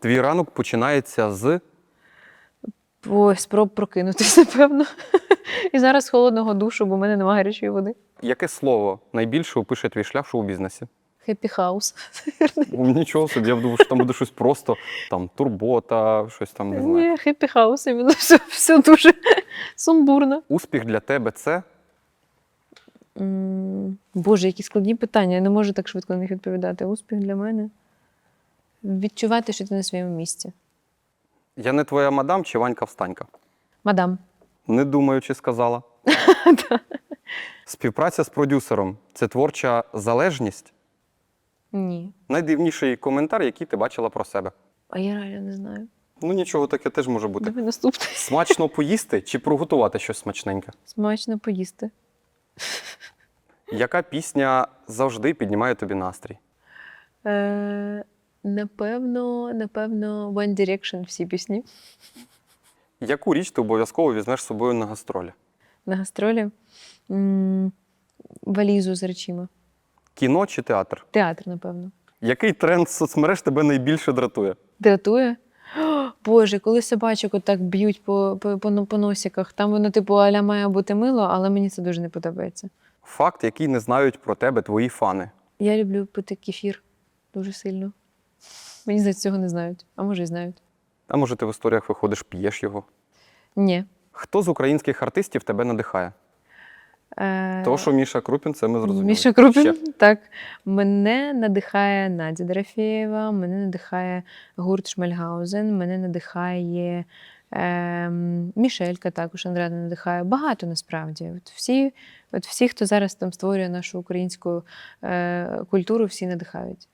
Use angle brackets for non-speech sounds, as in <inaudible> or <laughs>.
Твій ранок починається з Ой, спроб прокинутися, <laughs> напевно. І зараз холодного душу, бо в мене немає гарячої води. яке слово найбільше опише твій шлях в шоу-бізнесі? Хеппі хаус. Ну, Нічого собі, я думав, що там буде щось просто, там турбота, щось там не знаю. Ні, хеппі хаус, іменно все, все дуже сумбурно. Успіх для тебе це М, Боже, які складні питання. Я не можу так швидко на них відповідати. Успіх для мене. Відчувати, що ти на своєму місці. я не твоя мадам чи Ванька встанька. Мадам. Не думаючи, сказала. <laughs> Співпраця з продюсером це творча залежність. Ні. Найдивніший коментар, який ти бачила про себе. А я реально не знаю. Ну нічого, таке теж може бути. Давай наступний. Смачно <laughs> поїсти чи приготувати щось смачненьке? Смачно поїсти. Яка пісня завжди піднімає тобі настрій? Е, напевно, напевно, One Direction всі пісні. Яку річ ти обов'язково візьмеш з собою на гастролі? На гастролі. М, Валізу з речима. Кіно чи театр? Театр, напевно. Який тренд соцмереж тебе найбільше дратує? Дратує. О, Боже, коли собачок отак б'ють по, по, по, по носиках, там воно, типу, аля має бути мило, але мені це дуже не подобається. Факт, який не знають про тебе твої фани. Я люблю пити кефір дуже сильно. Мені здається, цього не знають, а може і знають. А може, ти в історіях виходиш, п'єш його? Ні. Хто з українських артистів тебе надихає? Е, Того, що Міша Крупін, це ми зрозуміли. Міша Крупін, Ще. так. Мене надихає Надя Дорофєєва, мене надихає гурт Шмельгаузен, мене надихає ем, Мішелька, також Андреда надихає. Багато насправді. От всі, от всі, хто зараз там створює нашу українську е, культуру, всі надихають.